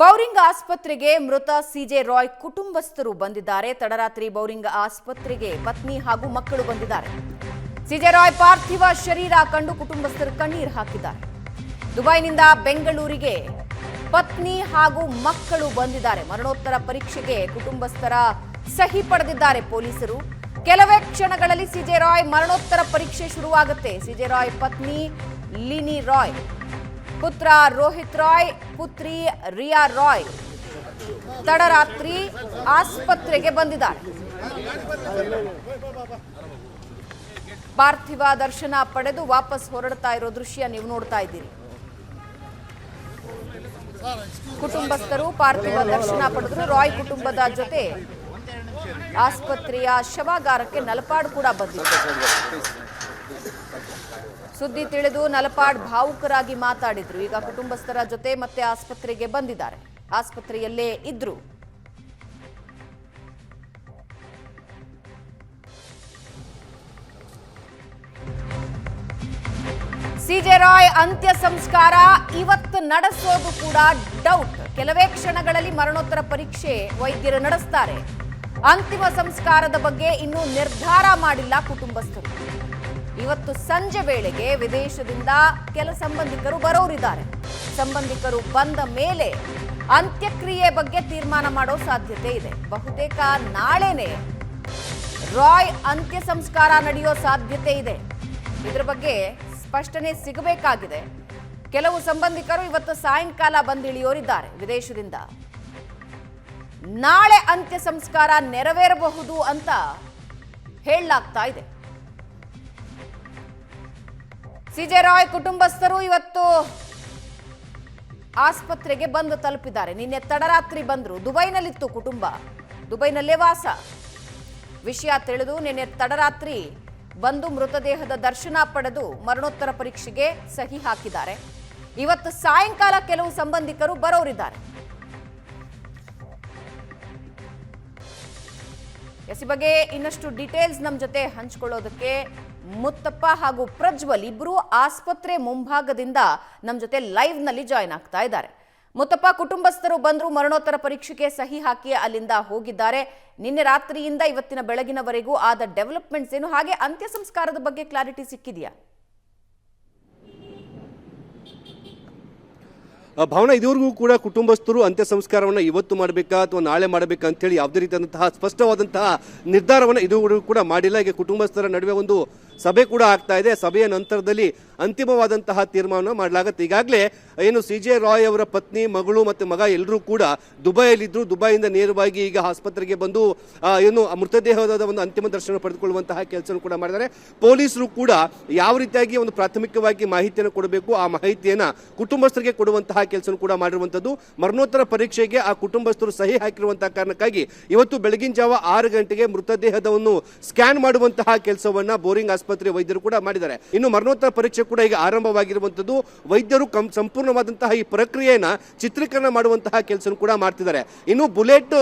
Bowring ಆಸ್ಪತ್ರೆಗೆ ಮೃತ CJ Roy ಕುಟುಂಬಸ್ಥರು ಬಂದಿದ್ದಾರೆ. ತಡರಾತ್ರಿ ಬೌರಿಂಗ್ ಆಸ್ಪತ್ರೆಗೆ ಪತ್ನಿ ಹಾಗೂ ಮಕ್ಕಳು ಬಂದಿದ್ದಾರೆ. ಸಿಜೆ ರಾಯ್ ಪಾರ್ಥಿವ ಶರೀರ ಕಂಡು ಕುಟುಂಬಸ್ಥರು ಕಣ್ಣೀರು ಹಾಕಿದ್ದಾರೆ. ದುಬೈನಿಂದ ಬೆಂಗಳೂರಿಗೆ ಪತ್ನಿ ಹಾಗೂ ಮಕ್ಕಳು ಬಂದಿದ್ದಾರೆ. ಮರಣೋತ್ತರ ಪರೀಕ್ಷೆಗೆ ಕುಟುಂಬಸ್ಥರ ಸಹಿ ಪಡೆದಿದ್ದಾರೆ ಪೊಲೀಸರು. ಕೆಲವೇ ಕ್ಷಣಗಳಲ್ಲಿ ಸಿಜೆ ರಾಯ್ ಮರಣೋತ್ತರ ಪರೀಕ್ಷೆ ಶುರುವಾಗುತ್ತೆ. ಸಿಜೆ ರಾಯ್ ಪತ್ನಿ ಲಿನಿ ರಾಯ್ ಪುತ್ರ ರೋಹಿತ್ ರಾಯ್, ಪುತ್ರಿ ರಿಯಾ ರಾಯ್ ತಡರಾತ್ರಿ ಆಸ್ಪತ್ರೆಗೆ ಬಂದಿದ್ದಾರೆ. ಪಾರ್ಥಿವ ದರ್ಶನ ಪಡೆದು ವಾಪಸ್ ಹೊರಡ್ತಾ ಇರೋ ದೃಶ್ಯ ನೀವು ನೋಡ್ತಾ ಇದ್ದೀರಿ. ಕುಟುಂಬಸ್ಥರು ಪಾರ್ಥಿವ ದರ್ಶನ ಪಡೆದರು. ರಾಯ್ ಕುಟುಂಬದ ಜೊತೆ ಆಸ್ಪತ್ರೆಯ ಶವಾಗಾರಕ್ಕೆ ನಲಪಾಡು ಕೂಡ ಬಂದಿದೆ. ಸುದ್ದಿ ತಿಳಿದು ನಲಪಾಡ್ ಭಾವುಕರಾಗಿ ಮಾತಾಡಿದ್ರು. ಈಗ ಕುಟುಂಬಸ್ಥರ ಜೊತೆ ಮತ್ತೆ ಆಸ್ಪತ್ರೆಗೆ ಬಂದಿದ್ದಾರೆ. ಆಸ್ಪತ್ರೆಯಲ್ಲೇ ಇದ್ರು. ಸಿಜೆ ರಾಯ್ ಅಂತ್ಯ ಸಂಸ್ಕಾರ, ಇವತ್ತು ನಡೆಸೋದು ಕೂಡ ಡೌಟ್ ಕೆಲವೇ ಕ್ಷಣಗಳಲ್ಲಿ ಮರಣೋತ್ತರ ಪರೀಕ್ಷೆ ವೈದ್ಯರು ನಡೆಸ್ತಾರೆ. ಅಂತಿಮ ಸಂಸ್ಕಾರದ ಬಗ್ಗೆ ಇನ್ನೂ ನಿರ್ಧಾರ ಮಾಡಿಲ್ಲ ಕುಟುಂಬಸ್ಥರು. ಇವತ್ತು ಸಂಜೆ ವೇಳೆಗೆ ವಿದೇಶದಿಂದ ಕೆಲ ಸಂಬಂಧಿಕರು ಬರೋರಿದ್ದಾರೆ. ಸಂಬಂಧಿಕರು ಬಂದ ಮೇಲೆ ಅಂತ್ಯಕ್ರಿಯೆ ಬಗ್ಗೆ ತೀರ್ಮಾನ ಮಾಡೋ ಸಾಧ್ಯತೆ ಇದೆ. ಬಹುತೇಕ ನಾಳೆನೆ ರಾಯ್ ಅಂತ್ಯ ಸಂಸ್ಕಾರ ನಡೆಯೋ ಸಾಧ್ಯತೆ ಇದೆ. ಇದರ ಬಗ್ಗೆ ಸ್ಪಷ್ಟನೆ ಸಿಗಬೇಕಾಗಿದೆ. ಕೆಲವು ಸಂಬಂಧಿಕರು ಇವತ್ತು ಸಾಯಂಕಾಲ ಬಂದಿಳಿಯೋರಿದ್ದಾರೆ ವಿದೇಶದಿಂದ. ನಾಳೆ ಅಂತ್ಯ ಸಂಸ್ಕಾರ ನೆರವೇರಬಹುದು ಅಂತ ಹೇಳಲಾಗ್ತಾ ಇದೆ. ಸಿಜೆ ರಾಯ್ ಕುಟುಂಬಸ್ಥರು ಇವತ್ತು ಆಸ್ಪತ್ರೆಗೆ ಬಂದು ತಲುಪಿದ್ದಾರೆ. ನಿನ್ನೆ ತಡರಾತ್ರಿ ಬಂದರು. ದುಬೈನಲ್ಲಿತ್ತು ಕುಟುಂಬ. ದುಬೈನಲ್ಲೇ ವಾಸ. ವಿಷಯ ತಿಳಿದು ನಿನ್ನೆ ತಡರಾತ್ರಿ ಬಂದು ಮೃತದೇಹದ ದರ್ಶನ ಪಡೆದು ಮರಣೋತ್ತರ ಪರೀಕ್ಷೆಗೆ ಸಹಿ ಹಾಕಿದ್ದಾರೆ. ಇವತ್ತು ಸಾಯಂಕಾಲ ಕೆಲವು ಸಂಬಂಧಿಕರು ಬರೋರಿದ್ದಾರೆ. ಎಸ್ ಬಗ್ಗೆ ಇನ್ನಷ್ಟು ಡೀಟೇಲ್ಸ್ ನಮ್ಮ ಜೊತೆ ಹಂಚ್ಕೊಳ್ಳೋದಕ್ಕೆ ಮುತ್ತಪ್ಪ ಹಾಗೂ ಪ್ರಜ್ವಲ್ ಇಬ್ಬರು ಆಸ್ಪತ್ರೆ ಮುಂಭಾಗದಿಂದ ನಮ್ಮ ಜೊತೆ ಲೈವ್ನಲ್ಲಿ ಜಾಯ್ನ್ ಆಗ್ತಾ ಇದ್ದಾರೆ. ಮುತ್ತಪ್ಪ ಕುಟುಂಬಸ್ಥರು ಬಂದರು ಮರಣೋತ್ತರ ಪರೀಕ್ಷೆಗೆ ಸಹಿ ಹಾಕಿ ಅಲ್ಲಿಂದ ಹೋಗಿದ್ದಾರೆ. ನಿನ್ನೆ ರಾತ್ರಿಯಿಂದ ಇವತ್ತಿನ ಬೆಳಗಿನವರೆಗೂ ಆದ ಡೆವಲಪ್ಮೆಂಟ್ಸ್ ಏನು? ಹಾಗೆ ಅಂತ್ಯ ಸಂಸ್ಕಾರದ ಬಗ್ಗೆ ಕ್ಲಾರಿಟಿ ಸಿಕ್ಕಿದೆಯಾ? ಭಾವನ ಭಾವನಾ, ಇದುವರೆಗೂ ಕೂಡ ಕುಟುಂಬಸ್ಥರು ಅಂತ್ಯ ಸಂಸ್ಕಾರವನ್ನು ಇವತ್ತು ಮಾಡಬೇಕಾ ಅಥವಾ ನಾಳೆ ಮಾಡಬೇಕಾ ಅಂತೇಳಿ ಯಾವುದೇ ರೀತಿಯಾದಂತಹ ಸ್ಪಷ್ಟವಾದಂತಹ ನಿರ್ಧಾರವನ್ನು ಇದುವರೆಗೂ ಕೂಡ ಮಾಡಿಲ್ಲ. ಈಗ ಕುಟುಂಬಸ್ಥರ ನಡುವೆ ಒಂದು ಸಭೆ ಕೂಡ ಆಗ್ತಾ ಇದೆ. ಸಭೆಯ ನಂತರದಲ್ಲಿ ಅಂತಿಮವಾದಂತಹ ತೀರ್ಮಾನ ಮಾಡಲಾಗುತ್ತೆ. ಈಗಾಗಲೇ ಏನು ಸಿ ಜೆ ರಾಯ್ ಅವರ ಪತ್ನಿ, ಮಗಳು ಮತ್ತು ಮಗ ಎಲ್ಲರೂ ಕೂಡ ದುಬೈಯಲ್ಲಿದ್ದರು ದುಬೈಯಿಂದ ನೇರವಾಗಿ ಈಗ ಆಸ್ಪತ್ರೆಗೆ ಬಂದು ಏನು ಮೃತದೇಹದ ಒಂದು ಅಂತಿಮ ದರ್ಶನ ಪಡೆದುಕೊಳ್ಳುವಂತಹ ಕೆಲಸ ಕೂಡ ಮಾಡಿದ್ದಾರೆ. ಪೊಲೀಸರು ಕೂಡ ಯಾವ ರೀತಿಯಾಗಿ ಒಂದು ಪ್ರಾಥಮಿಕವಾಗಿ ಮಾಹಿತಿಯನ್ನು ಕೊಡಬೇಕು, ಆ ಮಾಹಿತಿಯನ್ನ ಕುಟುಂಬಸ್ಥರಿಗೆ ಕೊಡುವಂತಹ ಕೆಲಸ ಕೂಡ ಮಾಡಿರುವಂತದ್ದು ಮರಣೋತ್ತರ ಪರೀಕ್ಷೆಗೆ ಆ ಕುಟುಂಬಸ್ಥರು ಸಹಿ ಹಾಕಿರುವಂತಹ ಕಾರಣಕ್ಕಾಗಿ ಇವತ್ತು ಬೆಳಗಿನ ಜಾವ ಆರು ಗಂಟೆಗೆ ಮೃತದೇಹದವನ್ನು ಸ್ಕ್ಯಾನ್ ಮಾಡುವಂತಹ ಕೆಲಸವನ್ನ ಬೋರಿಂಗ್ ಆಸ್ಪತ್ರೆ ವೈದ್ಯರು ಕೂಡ ಮಾಡಿದ್ದಾರೆ. ಇನ್ನು ಮರಣೋತ್ತರ ಪರೀಕ್ಷೆ ಕೂಡ ಈಗ ಆರಂಭವಾಗಿರುವಂಥದ್ದು. ವೈದ್ಯರು ಕಂ, ಸಂಪೂರ್ಣವಾದಂತಹ ಈ ಪ್ರಕ್ರಿಯೆಯನ್ನು ಚಿತ್ರೀಕರಣ ಮಾಡುವಂತಹ ಕೆಲಸ ಕೂಡ ಮಾಡ್ತಿದ್ದಾರೆ. ಇನ್ನು ಬುಲೆಟ್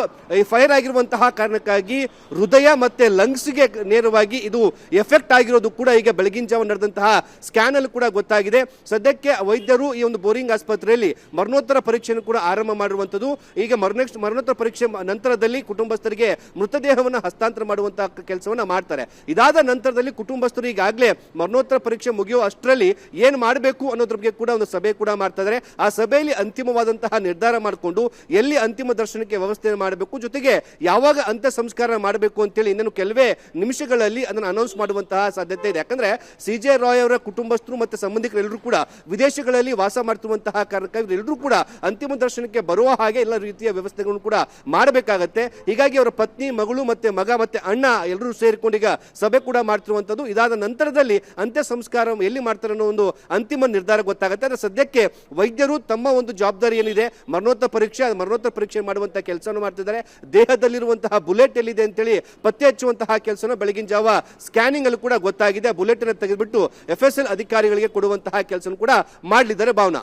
ಫೈರ್ ಆಗಿರುವಂತಹ ಕಾರಣಕ್ಕಾಗಿ ಹೃದಯ ಮತ್ತೆ ಲಂಗ್ಸ್ಗೆ ನೇರವಾಗಿ ಇದು ಎಫೆಕ್ಟ್ ಆಗಿರೋದು ಕೂಡ ಈಗ ಬೆಳಗಿನ ಜಾವ ನಡೆದಂತಹ ಸ್ಕ್ಯಾನ್ ಅಲ್ಲಿ ಕೂಡ ಗೊತ್ತಾಗಿದೆ. ಸದ್ಯಕ್ಕೆ ವೈದ್ಯರು ಈ ಒಂದು ಬೋರಿಂಗ್ ಆಸ್ಪತ್ರೆಯಲ್ಲಿ ಮರಣೋತ್ತರ ಪರೀಕ್ಷೆಯನ್ನು ಕೂಡ ಆರಂಭ ಮಾಡಿರುವಂಥದ್ದು. ಈಗ ಮರಣ, ಮರಣೋತ್ತರ ಪರೀಕ್ಷೆ ನಂತರದಲ್ಲಿ ಕುಟುಂಬಸ್ಥರಿಗೆ ಮೃತದೇಹವನ್ನು ಹಸ್ತಾಂತರ ಮಾಡುವಂತಹ ಕೆಲಸವನ್ನು ಮಾಡ್ತಾರೆ. ಇದಾದ ನಂತರದಲ್ಲಿ ಕುಟುಂಬಸ್ಥರು ಈಗಾಗಲೇ ಮರಣೋತ್ತರ ಪರೀಕ್ಷೆ ಮುಗಿಯೋ ಅಷ್ಟರಲ್ಲಿ ಏನು ಮಾಡಬೇಕು ಅನ್ನೋದ್ರ ಬಗ್ಗೆ ಕೂಡ ಒಂದು ಸಭೆ ಕೂಡ ಮಾಡ್ತಾ ಇದ್ದಾರೆ ಆ ಸಭೆಯಲ್ಲಿ ಅಂತಿಮವಾದಂತಹ ನಿರ್ಧಾರ ಮಾಡಿಕೊಂಡು ಎಲ್ಲಿ ಅಂತಿಮ ದರ್ಶನಕ್ಕೆ ವ್ಯವಸ್ಥೆ ಮಾಡಬೇಕು, ಜೊತೆಗೆ ಯಾವಾಗ ಅಂತ್ಯ ಸಂಸ್ಕಾರ ಮಾಡಬೇಕು ಅಂತೇಳಿ ಇನ್ನೇನು ಕೆಲವೇ ನಿಮಿಷಗಳಲ್ಲಿ ಅದನ್ನು ಅನೌನ್ಸ್ ಮಾಡುವಂತಹ ಸಾಧ್ಯತೆ ಇದೆ. ಯಾಕಂದ್ರೆ ಸಿ ಜೆ ರಾಯ್ ಅವರ ಕುಟುಂಬಸ್ಥರು ಮತ್ತೆ ಸಂಬಂಧಿಕರೆಲ್ಲರೂ ಕೂಡ ವಿದೇಶಗಳಲ್ಲಿ ವಾಸ ಮಾಡ್ತಿರುವಂತಹ ಕಾರಣಕ್ಕಾಗಿ ಎಲ್ಲರೂ ಕೂಡ ಅಂತಿಮ ದರ್ಶನಕ್ಕೆ ಬರುವ ಹಾಗೆ ಎಲ್ಲ ರೀತಿಯ ವ್ಯವಸ್ಥೆಗಳನ್ನು ಕೂಡ ಮಾಡಬೇಕಾಗತ್ತೆ. ಹೀಗಾಗಿ ಅವರ ಪತ್ನಿ, ಮಗಳು ಮತ್ತೆ ಮಗ ಮತ್ತೆ ಅಣ್ಣ ಎಲ್ಲರೂ ಸೇರಿಕೊಂಡು ಈಗ ಸಭೆ ಕೂಡ ಮಾಡ್ತಿರುವಂತದ್ದು. ಇದಾದ ನಂತರದಲ್ಲಿ ಅಂತ್ಯ ಸಂಸ್ಕಾರ ಎಲ್ಲಿ ಮಾಡ್ತಾರೆ ಅನ್ನೋ ಒಂದು ಅಂತಿಮ ನಿರ್ಧಾರ ಗೊತ್ತಾಗುತ್ತೆ. ಆದರೆ ಸದ್ಯಕ್ಕೆ ವೈದ್ಯರು ತಮ್ಮ ಒಂದು ಜವಾಬ್ದಾರಿ ಏನಿದೆ ಮರಣೋತ್ತರ ಪರೀಕ್ಷೆ ಮರಣೋತ್ತರ ಪರೀಕ್ಷೆ ಮಾಡುವಂಥ ಕೆಲಸವನ್ನು ಮಾಡ್ತಿದ್ದಾರೆ. ದೇಹದಲ್ಲಿರುವಂತಹ ಬುಲೆಟ್ ಎಲ್ಲಿದೆ ಅಂತೇಳಿ ಪತ್ತೆ ಹಚ್ಚುವಂತಹ ಕೆಲಸನ ಬೆಳಗಿನ ಜಾವ ಸ್ಕ್ಯಾನಿಂಗ್ ಅಲ್ಲಿ ಕೂಡ ಗೊತ್ತಾಗಿದೆ. ಬುಲೆಟ್ ಅನ್ನು ತೆಗೆದುಬಿಟ್ಟು ಎಫ್ ಎಸ್ ಎಲ್ ಅಧಿಕಾರಿಗಳಿಗೆ ಕೊಡುವಂತಹ ಕೆಲಸ ಕೂಡ ಮಾಡಲಿದ್ದಾರೆ ಭಾವನಾ.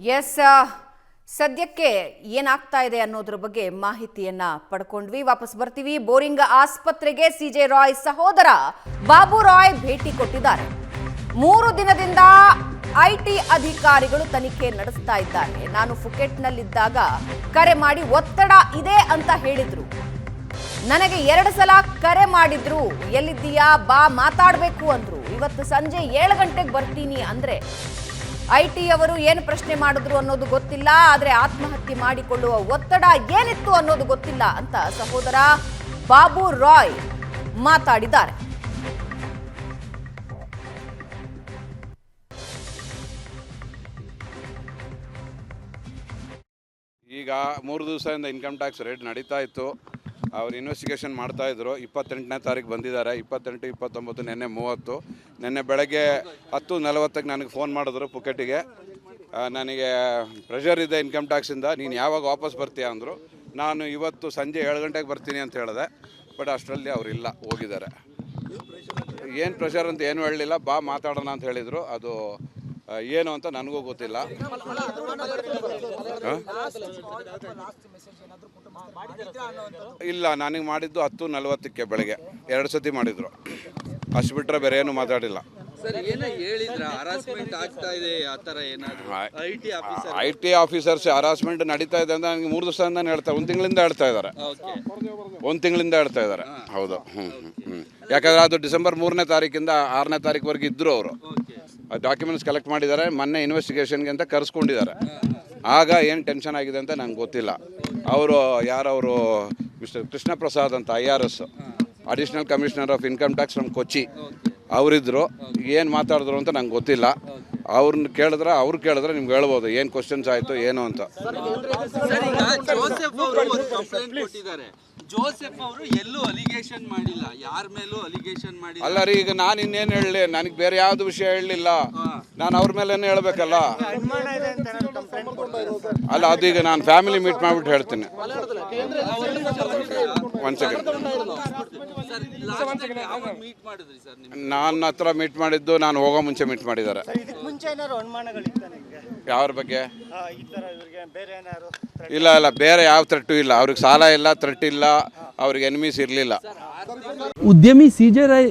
ಎಸ್ ಸದ್ಯಕ್ಕೆ ಏನಾಗ್ತಾ ಇದೆ ಅನ್ನೋದ್ರ ಬಗ್ಗೆ ಮಾಹಿತಿಯನ್ನ ಪಡ್ಕೊಂಡ್ವಿ. ವಾಪಸ್ ಬರ್ತೀವಿ ಬೋರಿಂಗ್ ಆಸ್ಪತ್ರೆಗೆ. ಸಿಜೆ ರಾಯ್ ಸಹೋದರ ಬಾಬು ರಾಯ್ ಭೇಟಿ ಕೊಟ್ಟಿದ್ದಾರೆ. ಮೂರು ದಿನದಿಂದ ಐಟಿ ಅಧಿಕಾರಿಗಳು ತನಿಖೆ ನಡೆಸ್ತಾ ಇದ್ದಾರೆ. ನಾನು ಫುಕೆಟ್ನಲ್ಲಿದ್ದಾಗ ಕರೆ ಮಾಡಿ ಒತ್ತಡ ಇದೆ ಅಂತ ಹೇಳಿದ್ರು. ನನಗೆ ಎರಡು ಸಲ ಕರೆ ಮಾಡಿದ್ರು. ಎಲ್ಲಿದ್ದೀಯಾ? ಬಾ, ಮಾತಾಡಬೇಕು ಅಂದ್ರು. ಇವತ್ತು ಸಂಜೆ ಏಳು ಗಂಟೆಗೆ ಬರ್ತೀನಿ ಅಂದ್ರೆ ಐ ಟಿ ಅವರು ಏನು ಪ್ರಶ್ನೆ ಮಾಡಿದ್ರು ಅನ್ನೋದು ಗೊತ್ತಿಲ್ಲ. ಆದರೆ ಆತ್ಮಹತ್ಯೆ ಮಾಡಿಕೊಳ್ಳುವ ಒತ್ತಡ ಏನಿತ್ತು ಅನ್ನೋದು ಗೊತ್ತಿಲ್ಲ ಅಂತ ಸಹೋದರ ಬಾಬು ರಾಯ್ ಮಾತಾಡಿದ್ದಾರೆ. ಈಗ ಮೂರು ದಿವಸದಿಂದ ಇನ್ಕಮ್ ಟ್ಯಾಕ್ಸ್ ರೇಟ್ ನಡೀತಾ ಇತ್ತು. ಅವ್ರು ಇನ್ವೆಸ್ಟಿಗೇಷನ್ ಮಾಡ್ತಾ ಇದ್ರು. ಇಪ್ಪತ್ತೆಂಟನೇ ತಾರೀಕು ಬಂದಿದ್ದಾರೆ. ಇಪ್ಪತ್ತೆಂಟು, ಇಪ್ಪತ್ತೊಂಬತ್ತು, ನಿನ್ನೆ ಮೂವತ್ತು. ನಿನ್ನೆ ಬೆಳಗ್ಗೆ ಹತ್ತು, ನಲವತ್ತಕ್ಕೆ ನನಗೆ ಫೋನ್ ಮಾಡಿದ್ರು ಪುಕೆಟಿಗೆ ನನಗೆ ಪ್ರೆಷರ್ ಇದೆ ಇನ್ಕಮ್ ಟ್ಯಾಕ್ಸಿಂದ ನೀನು ಯಾವಾಗ ವಾಪಸ್ ಬರ್ತೀಯ ಅಂದರು. ನಾನು ಇವತ್ತು ಸಂಜೆ ಏಳು ಗಂಟೆಗೆ ಬರ್ತೀನಿ ಅಂತ ಹೇಳಿದೆ. ಬಟ್ ಅಷ್ಟರಲ್ಲಿ ಅವರಿಲ್ಲ ಹೋಗಿದ್ದಾರೆ. ಏನು ಪ್ರೆಷರ್ ಅಂತ ಏನು ಹೇಳಲಿಲ್ಲ. ಬಾ ಮಾತಾಡೋಣ ಅಂತ ಹೇಳಿದರು. ಅದು ಏನು ಅಂತ ನನಗೂ ಗೊತ್ತಿಲ್ಲ. ಇಲ್ಲ ನನಗೆ ಮಾಡಿದ್ದು ಹತ್ತು ನಲವತ್ತಕ್ಕೆ ಬೆಳಗ್ಗೆ. ಎರಡು ಸತಿ ಮಾಡಿದ್ರು. ಅಷ್ಟು ಬಿಟ್ಟರೆ ಬೇರೆ ಏನು ಮಾತಾಡಿಲ್ಲ. ಐ ಟಿ ಆಫೀಸರ್ಸ್ ಹರಾಸ್ಮೆಂಟ್ ನಡೀತಾ ಇದೆ ಅಂತ ನನಗೆ ಮೂರು ದಿವಸದಿಂದ ಹೇಳ್ತಾರೆ ಒಂದು ತಿಂಗಳಿಂದ ಹೇಳ್ತಾ ಇದ್ದಾರೆ ಓಕೆ. ಒಂದು ತಿಂಗಳಿಂದ ಹೇಳ್ತಾ ಇದ್ದಾರೆ ಹೌದು. ಹ್ಞೂ ಹ್ಞೂ ಯಾಕಂದ್ರೆ ಅದು ಡಿಸೆಂಬರ್ ಮೂರನೇ ತಾರೀಕಿಂದ ಆರನೇ ತಾರೀಕುವರೆಗೆ ಇದ್ದರು ಅವರು. ಡಾಕ್ಯುಮೆಂಟ್ಸ್ ಕಲೆಕ್ಟ್ ಮಾಡಿದ್ದಾರೆ, ಮೊನ್ನೆ ಇನ್ವೆಸ್ಟಿಗೇಷನ್ಗೆ ಅಂತ ಕರೆಸ್ಕೊಂಡಿದ್ದಾರೆ. ಆಗ ಏನು ಟೆನ್ಷನ್ ಆಗಿದೆ ಅಂತ ನಂಗೆ ಗೊತ್ತಿಲ್ಲ. ಅವರು ಯಾರವರು ಮಿಸ್ಟರ್ ಕೃಷ್ಣ ಪ್ರಸಾದ್ ಅಂತ I R S additional commissioner of income tax ನಮ್ಮ ಕೊಚ್ಚಿ ಅವರಿದ್ದರು ಏನು ಮಾತಾಡಿದ್ರು ಅಂತ ನಂಗೆ ಗೊತ್ತಿಲ್ಲ. ಅವ್ರನ್ನ ಕೇಳಿದ್ರೆ ಅವ್ರು ಕೇಳಿದ್ರೆ ನಿಮ್ಗೆ ಹೇಳ್ಬೋದು, ಏನು ಕ್ವಶನ್ಸ್ ಆಯಿತು, ಏನು ಅಂತ. ಜೋಸೆಫ್ ಅವರು ಎಲ್ಲೂ ಅಲಿಗೇಷನ್ ಮಾಡಿಲ್ಲ. ಯಾರ ಮೇಲೂ ಅಲಿಗೇಷನ್ ಮಾಡಿ ಅಲ್ಲ ರೀ ಈಗ ನಾನು ಇನ್ನೇನು ಹೇಳಲಿ? ನನಗೆ ಬೇರೆ ಯಾವ್ದು ವಿಷಯ ಹೇಳಲಿಲ್ಲ. ನಾನು ಅವ್ರ ಮೇಲೇನು ಹೇಳ್ಬೇಕಲ್ಲ? ಅಲ್ಲ ಅದೀಗ ನಾನು ಫ್ಯಾಮಿಲಿ ಮೀಟ್ ಮಾಡ್ಬಿಟ್ಟು ಹೇಳ್ತೀನಿ. ಒನ್ ಸೆಕೆಂಡ್ ಸರ್ ಲಾಸ್ಟ್ ಯಾವಾಗ ಮೀಟ್ ಮಾಡಿದ್ರಿ ಸರ್ ನಿಮ್ಗೆ? ನನ್ನ ಹತ್ರ ಮೀಟ್ ಮಾಡಿದ್ದು ನಾನು ಹೋಗೋ ಮುಂಚೆ ಮೀಟ್ ಮಾಡಿದ್ದಾರೆ. ಇದಕ್ಕೆ ಮುಂಚೆ ಏನಾದ್ರು ಅನುಮಾನಗಳಿತ್ತ ನಿಮಗೆ? ಯಾವ್ರ ಬಗ್ಗೆ? ಇಲ್ಲ ಇಲ್ಲ, ಬೇರೆ ಯಾವ ಥ್ರೆಟ್ಟು ಇಲ್ಲ. ಅವ್ರಿಗೆ ಸಾಲ ಇಲ್ಲ ಥ್ರೆಟ್ ಇಲ್ಲ, ಅವ್ರಿಗೆ ಎನಿಮೀಸ್ ಇರಲಿಲ್ಲ. ಉದ್ಯಮಿ ಸಿ ಜೆ ರಾಯ್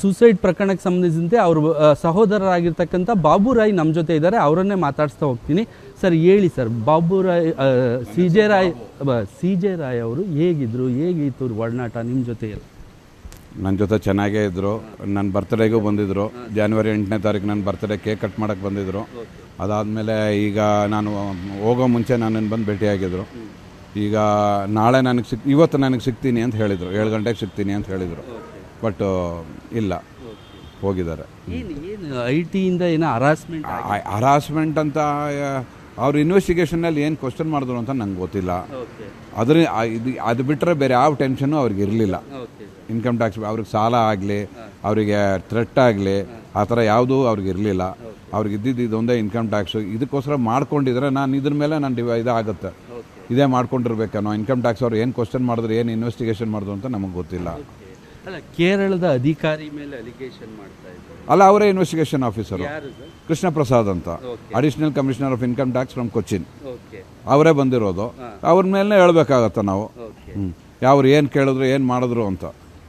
ಸೂಸೈಡ್ ಪ್ರಕರಣಕ್ಕೆ ಸಂಬಂಧಿಸಿದಂತೆ ಅವರು ಸಹೋದರರಾಗಿರ್ತಕ್ಕಂಥ ಬಾಬು ರಾಯ್ ನಮ್ಮ ಜೊತೆ ಇದ್ದಾರೆ. ಅವರನ್ನೇ ಮಾತಾಡಿಸ್ತಾ ಹೋಗ್ತೀನಿ. ಸರ್, ಹೇಳಿ sir, Babu Roy C J Roy C J Roy ಅವರು ಹೇಗಿದ್ರು? ಹೇಗಿತ್ತು ಒಡನಾಟ ನಿಮ್ಮ ಜೊತೆ ನನ್ನ ಜೊತೆ ಚೆನ್ನಾಗೇ ಇದ್ದರು ನನ್ನ ಬರ್ತ್ಡೇಗೂ ಬಂದಿದ್ದರು ಜಾನ್ವರಿ ಎಂಟನೇ ತಾರೀಕು ನನ್ನ ಬರ್ತ್ಡೇ ಕೇಕ್ ಕಟ್ ಮಾಡೋಕ್ಕೆ ಬಂದಿದ್ದರು ಅದಾದಮೇಲೆ ಈಗ ನಾನು ಹೋಗೋ ಮುಂಚೆ ನನ್ನನ್ನು ಬಂದು ಭೇಟಿಯಾಗಿದ್ದರು ಈಗ ನಾಳೆ ನನಗೆ ಸಿಕ್ ಇವತ್ತು ನನಗೆ ಸಿಗ್ತೀನಿ ಅಂತ ಹೇಳಿದರು. ಏಳು ಗಂಟೆಗೆ ಸಿಗ್ತೀನಿ ಅಂತ ಹೇಳಿದರು. ಬಟ್ ಇಲ್ಲ. ಹೋಗಿದ್ದಾರೆ. ಐ ಟಿಯಿಂದ ಏನೋ ಹರಾಸ್ಮೆಂಟ್ ಹರಾಸ್ಮೆಂಟ್ ಅಂತ ಅವ್ರ ಇನ್ವೆಸ್ಟಿಗೇಷನಲ್ಲಿ ಏನು ಕ್ವಶನ್ ಮಾಡಿದ್ರು ಅಂತ ನಂಗೆ ಗೊತ್ತಿಲ್ಲ. ಅದ್ರ ಇದು ಅದು ಬಿಟ್ಟರೆ ಬೇರೆ ಯಾವ ಟೆನ್ಷನ್ನು ಅವ್ರಿಗೆ ಇರಲಿಲ್ಲ. ಇನ್ಕಮ್ ಟ್ಯಾಕ್ಸ್ ಅವ್ರಿಗೆ ಸಾಲ ಆಗಲಿ ಅವರಿಗೆ ಥ್ರೆಟ್ ಆಗಲಿ ಆ ಥರ ಯಾವುದೂ ಅವ್ರಿಗೆ ಇರಲಿಲ್ಲ. ಅವ್ರಿಗೆ ಇದ್ದಿದ್ದು ಇದೊಂದೇ ಇನ್ಕಮ್ ಟ್ಯಾಕ್ಸು ಇದಕ್ಕೋಸ್ಕರ ಮಾಡ್ಕೊಂಡಿದ್ರೆ ನಾನು ಇದ್ರ ಮೇಲೆ ನಾನು ಡಿವ ಇದಾಗುತ್ತೆ. ಇದೇ ಮಾಡ್ಕೊಂಡಿರ್ಬೇಕನ್ನೋ ಇನ್ಕಮ್ ಟ್ಯಾಕ್ಸ್ ಅವ್ರು ಏನು ಕ್ವಶನ್ ಮಾಡಿದ್ರು ಏನು ಇನ್ವೆಸ್ಟಿಗೇಷನ್ ಮಾಡಿದ್ರು ಅಂತ ನಮಗೆ ಗೊತ್ತಿಲ್ಲ. ಅಲ್ಲ ಕೇರಳದ ಅಧಿಕಾರಿ ಮೇಲೆ ಅಲಿಗೇಷನ್ ಮಾಡ್ತಾ ಇದ್ದಾರೆ. ಅಲ್ಲ ಅವರೇ ಇನ್ವೆಸ್ಟಿಗೇಷನ್ ಆಫೀಸರು ಕೃಷ್ಣ ಪ್ರಸಾದ್ ಅಂತ. Additional commissioner of income tax from Cochin ಅವರೇ ಬಂದಿರೋದು. ಅವ್ರ ಮೇಲೆ ಹೇಳ್ಬೇಕಾಗತ್ತೆ ನಾವು. ಯಾವ್ರು ಏನು ಕೇಳಿದ್ರು ಏನು ಮಾಡಿದ್ರು ಅಂತ.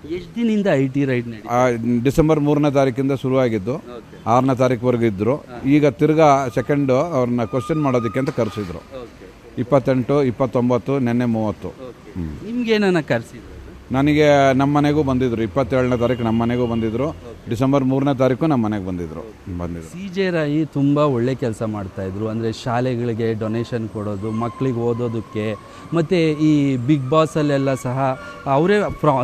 ಎಷ್ಟು ದಿನದಿಂದ ಐ ಟಿ ರೈಡ್ ಆ, ಡಿಸೆಂಬರ್ ಮೂರನೇ ತಾರೀಕಿಂದ ಶುರುವಾಗಿದ್ದು ಆರನೇ ತಾರೀಕುವರೆಗೂ ಇದ್ದರು ಈಗ ತಿರ್ಗಾ ಸೆಕೆಂಡು ಅವ್ರನ್ನ ಕ್ವಶನ್ ಮಾಡೋದಕ್ಕೆ ಅಂತ ಕರೆಸಿದ್ರು. ಇಪ್ಪತ್ತೆಂಟು ಇಪ್ಪತ್ತೊಂಬತ್ತು ನಿನ್ನೆ ಮೂವತ್ತು. ನಿಮ್ಗೆ ನಿಮ್ಗೇನ ಕರೆಸಿದ್ರು ನನಗೆ ನಮ್ಮ ಮನೆಗೂ ಬಂದಿದ್ರು. ಇಪ್ಪತ್ತೇಳನೇ ತಾರೀಕು ನಮ್ಮ ಮನೆಗೂ ಬಂದಿದ್ರು. ಡಿಸೆಂಬರ್ ಮೂರನೇ ತಾರೀಕು ನಮ್ಮ ಮನೆಗೆ ಬಂದಿದ್ರು ಬಂದಿದ್ರು. ಸಿ ಜೆ ರಾಯಿ ತುಂಬ ಒಳ್ಳೆ ಕೆಲಸ ಮಾಡ್ತಾ ಇದ್ರು. ಅಂದರೆ ಶಾಲೆಗಳಿಗೆ ಡೊನೇಷನ್ ಕೊಡೋದು ಮಕ್ಕಳಿಗೆ ಓದೋದಕ್ಕೆ ಮತ್ತು ಈ ಬಿಗ್ ಬಾಸಲ್ಲೆಲ್ಲ ಸಹ ಅವರೇ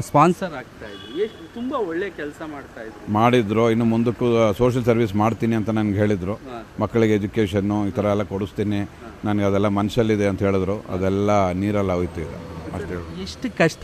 ಸ್ಪಾನ್ಸರ್ ಆಗ್ತಾ ಇದ್ರು. ಎಷ್ಟು ತುಂಬ ಒಳ್ಳೆ ಕೆಲಸ ಮಾಡ್ತಾ ಇದ್ರು. ಮಾಡಿದ್ರು. ಇನ್ನು ಮುಂದಕ್ಕೂ ಸೋಷಿಯಲ್ ಸರ್ವಿಸ್ ಮಾಡ್ತೀನಿ ಅಂತ ನನಗೆ ಹೇಳಿದರು. ಮಕ್ಕಳಿಗೆ ಎಜುಕೇಷನ್ನು ಈ ಥರ ಎಲ್ಲ ಕೊಡಿಸ್ತೀನಿ. ನನಗೆ ಅದೆಲ್ಲ ಮನಸ್ಸಲ್ಲಿದೆ ಅಂತ ಹೇಳಿದ್ರು. ಅದೆಲ್ಲ ನೀರಲ್ಲಿ ಹೋಯ್ತು ಈಗ. ಅಷ್ಟೇ. ಎಷ್ಟು ಕಷ್ಟ